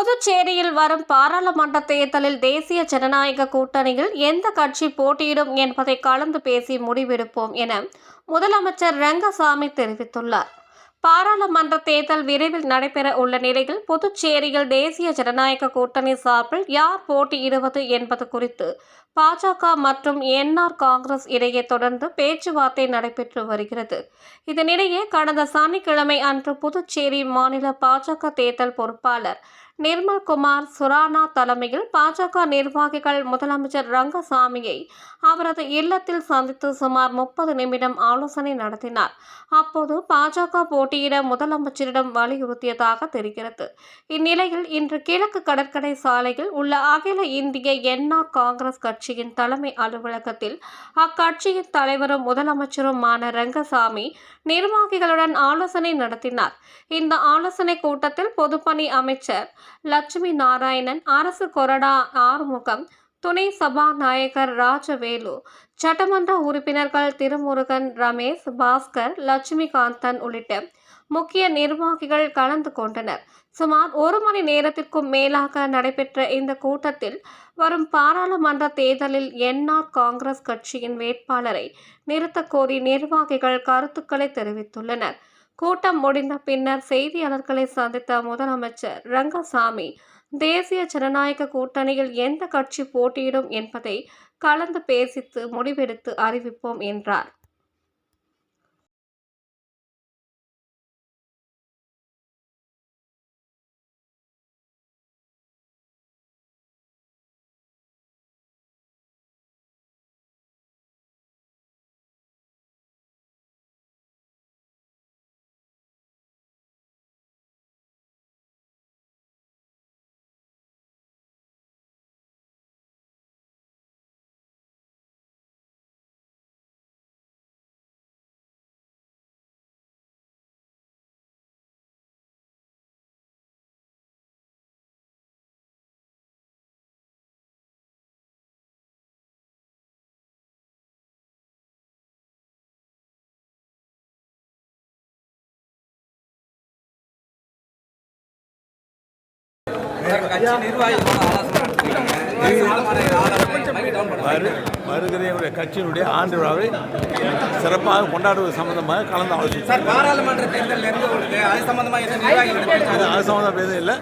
புதுச்சேரியில் வரும் பாராளுமன்ற தேர்தலில் தேசிய ஜனநாயக கூட்டணியில் எந்த கட்சி போட்டியிடும் என்பதை கலந்து பேசி முடிவெடுப்போம் என முதலமைச்சர் ரங்கசாமி தெரிவித்துள்ளார். பாராளுமன்ற தேர்தல் விரைவில் நடைபெற உள்ள நிலையில் புதுச்சேரியில் தேசிய ஜனநாயக கூட்டணி சார்பில் யார் போட்டியிடுவது என்பது குறித்து பாஜக மற்றும் என்ஆர் காங்கிரஸ் இடையே தொடர்ந்து பேச்சுவார்த்தை நடைபெற்று வருகிறது. இதனிடையே கடந்த சனிக்கிழமை அன்று புதுச்சேரி மாநில பாஜக தேர்தல் பொறுப்பாளர் நிர்மல்குமார் சுரானா தலைமையில் பாஜக நிர்வாகிகள் முதலமைச்சர் ரங்கசாமியை அவரது இல்லத்தில் சந்தித்து சுமார் முப்பது நிமிடம் ஆலோசனை நடத்தினார். அப்போது பாஜக போட்டியிட முதலமைச்சரிடம் வலியுறுத்தியதாக தெரிகிறது. இந்நிலையில் இன்று கிழக்கு கடற்கரை சாலையில் உள்ள அகில இந்திய என்ஆர் காங்கிரஸ் கட்சியின் தலைமை அலுவலகத்தில் அக்கட்சியின் தலைவரும் முதலமைச்சருமான ரங்கசாமி நிர்வாகிகளுடன் ஆலோசனை நடத்தினார். இந்த ஆலோசனை கூட்டத்தில் பொதுப்பணி அமைச்சர் லட்சுமி நாராயணன் அரசு கொறடா ஆறுமுகம் துணை சபாநாயகர் ராஜவேலு சட்டமன்ற உறுப்பினர்கள் திருமுருகன் ரமேஷ் பாஸ்கர் லட்சுமிகாந்தன் உள்ளிட்ட முக்கிய நிர்வாகிகள் கலந்து கொண்டனர். சுமார் ஒரு மணி நேரத்திற்கும் மேலாக நடைபெற்ற இந்த கூட்டத்தில் வரும் பாராளுமன்ற தேர்தலில் என்ஆர் காங்கிரஸ் கட்சியின் வேட்பாளரை நிறுத்தக்கோரி நிர்வாகிகள் கருத்துக்களை தெரிவித்துள்ளனர். கூட்டம் முடிந்த பின்னர் செய்தியாளர்களை சந்தித்த முதலமைச்சர் ரங்கசாமி தேசிய ஜனநாயக கூட்டணியில் எந்த கட்சி போட்டியிடும் என்பதை கலந்து பேசித்து முடிவெடுத்து அறிவிப்போம் என்றார். வருகிற கட்சியினுடைய ஆண்டு விழாவை சிறப்பாக கொண்டாடுவது சம்பந்தமாக கலந்து ஆலோசித்தார் சார் பாராளுமன்ற தேர்தல் அது சம்பந்தமா எதுவும் இல்லை.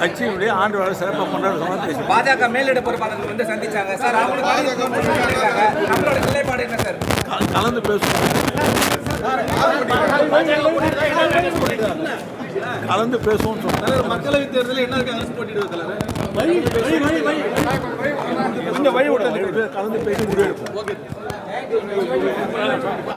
கட்சியினுடைய ஆண்டு விழாவை சிறப்பாக கொண்டாடுவது சம்பந்தம் பேசுகிறேன் பாஜக மேலிட பொறுப்பாளர்கள் வந்து சந்திச்சாங்க. சார் அவங்களுக்கு ஆலோசனை நிலைப்பாடு என்ன சார்? கலந்து பேசுவோம். கலந்து பேசுவோம்னு சொன்னார் மக்களவை தேர்தலில் என்ன இருக்கு? அரசு வழி விட்டு கலந்து பேசி முடிவெடுப்போம்.